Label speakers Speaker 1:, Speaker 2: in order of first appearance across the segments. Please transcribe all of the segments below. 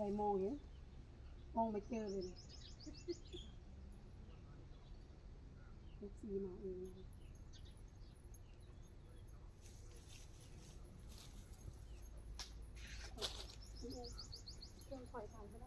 Speaker 1: ใครมองเห็นมองไม่เจอเลยลูกซีมาเองคุ
Speaker 2: ณเองเครื่องปล่อยทำ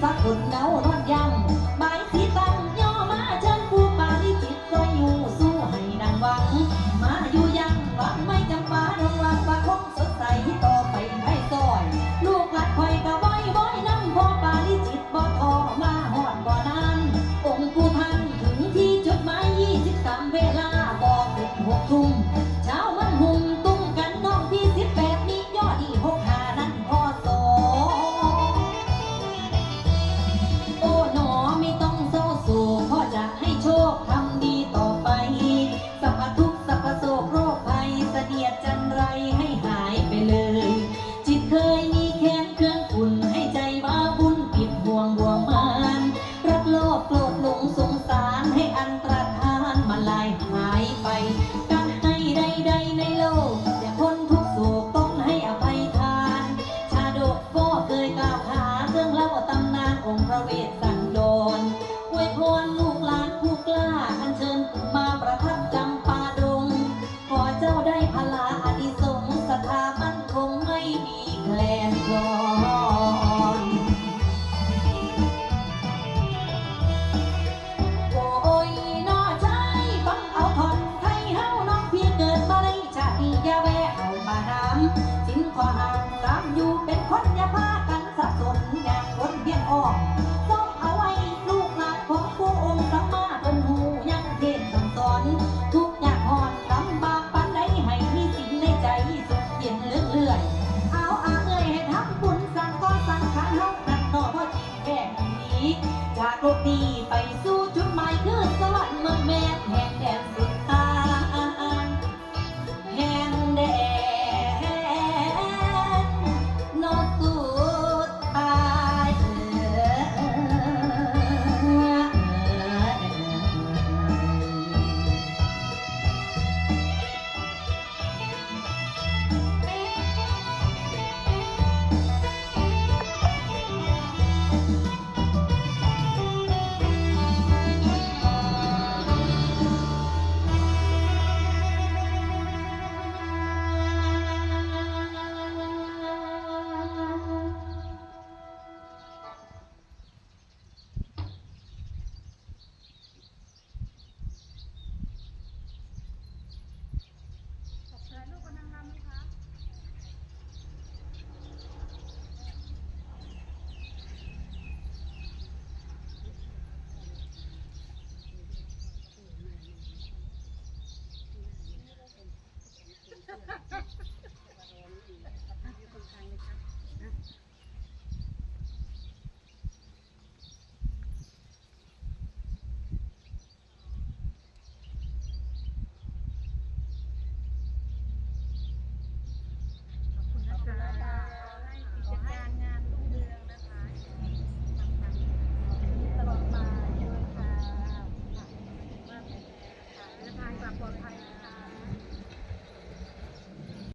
Speaker 2: Các.